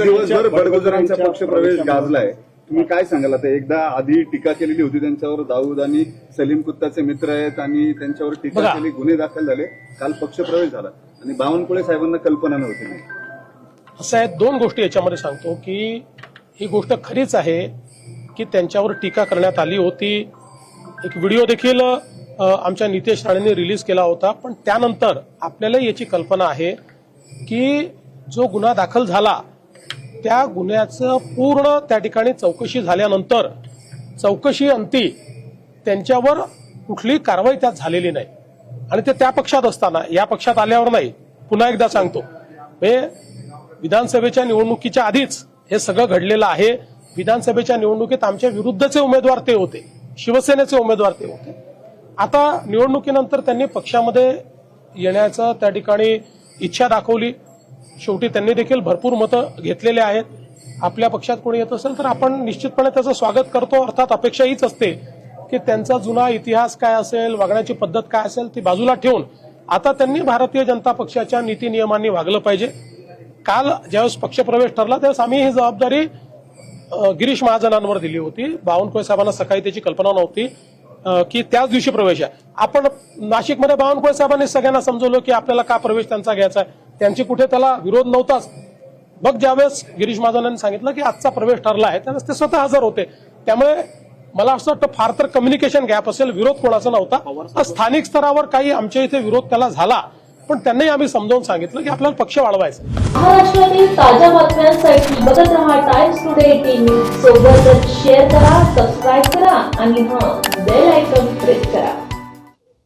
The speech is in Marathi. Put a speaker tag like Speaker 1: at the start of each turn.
Speaker 1: दिवसभर बडगुजरांचा पक्ष प्रवेश गाजलाय. तुम्ही काय सांगाल आता? एकदा आधी टीका केलेली होती त्यांच्यावर दाऊद आणि सलीम कुत्ताचे मित्र आहेत आणि त्यांच्यावर टीका. केली गुन्हे दाखल झाले. काल पक्ष प्रवेश झाला. आणि बावनकुळे साहेबांना कल्पना नव्हती. नाही
Speaker 2: असं आहे दोन गोष्टी याच्यामध्ये सांगतो की ही गोष्ट खरीच आहे की त्यांच्यावर टीका करण्यात आली होती. एक व्हिडिओ देखील आमच्या नितेश राणेंनी रिलीज केला होता. पण त्यानंतर आपल्याला याची कल्पना आहे की जो गुन्हा दाखल झाला त्या गुन्ह्याचं पूर्ण त्या ठिकाणी चौकशी झाल्यानंतर चौकशी अंती त्यांच्यावर कुठली कारवाई त्यात झालेली नाही. आणि ते त्या पक्षात असताना या पक्षात आल्यावर नाही. पुन्हा एकदा सांगतो. हे विधानसभेच्या निवडणुकीच्या आधीच हे सगळं घडलेलं आहे. विधानसभेच्या निवडणुकीत आमच्या विरुद्धचे उमेदवार ते होते. शिवसेनेचे उमेदवार ते होते. आता निवडणुकीनंतर त्यांनी पक्षामध्ये येण्याचं त्या ठिकाणी इच्छा दाखवली. शेवटी त्यांनी देखील भरपूर मतं घेतलेले आहेत. आपल्या पक्षात कोणी येत असेल तर आपण निश्चितपणे त्याचं स्वागत करतो. अर्थात अपेक्षा हीच असते की त्यांचा जुना इतिहास काय असेल वागण्याची पद्धत काय असेल ती बाजूला ठेवून आता त्यांनी भारतीय जनता पक्षाच्या नीती नियमांनी वागलं पाहिजे. काल ज्यावेळेस पक्षप्रवेश ठरला त्यावेळेस आम्ही ही जबाबदारी गिरीश महाजनांवर दिली होती. बावनकुळे साहेबांना सकाळी त्याची कल्पना नव्हती की त्याच दिवशी प्रवेश आहे. आपण नाशिकमध्ये बावनकुळे साहेबांनी सगळ्यांना समजवलं की आपल्याला का प्रवेश त्यांचा घ्यायचा आहे? त्यांची कुठे त्याला विरोध नव्हताच. मग ज्यावेळेस गिरीश महाजनांनी सांगितलं की आजचा प्रवेश ठरला आहे त्यावेळेस ते स्वतः हजर होते. त्यामुळे मला असं वाटतं फार तर कम्युनिकेशन गॅप असेल विरोध कोणाचा नव्हता. स्थानिक स्तरावर काही आमच्या इथे विरोध त्याला झाला. पण त्यांनाही आम्ही समजावून सांगितलं की आपल्याला पक्ष वाढवायचा
Speaker 3: महाराष्ट्रातील ताज्या बातम्यांसाठी बघत राहा टाइम्स टुडे टीव्ही सोबतच शेअर करा सबस्क्राईब करा आणि हा बेल आयकॉन प्रेस करा.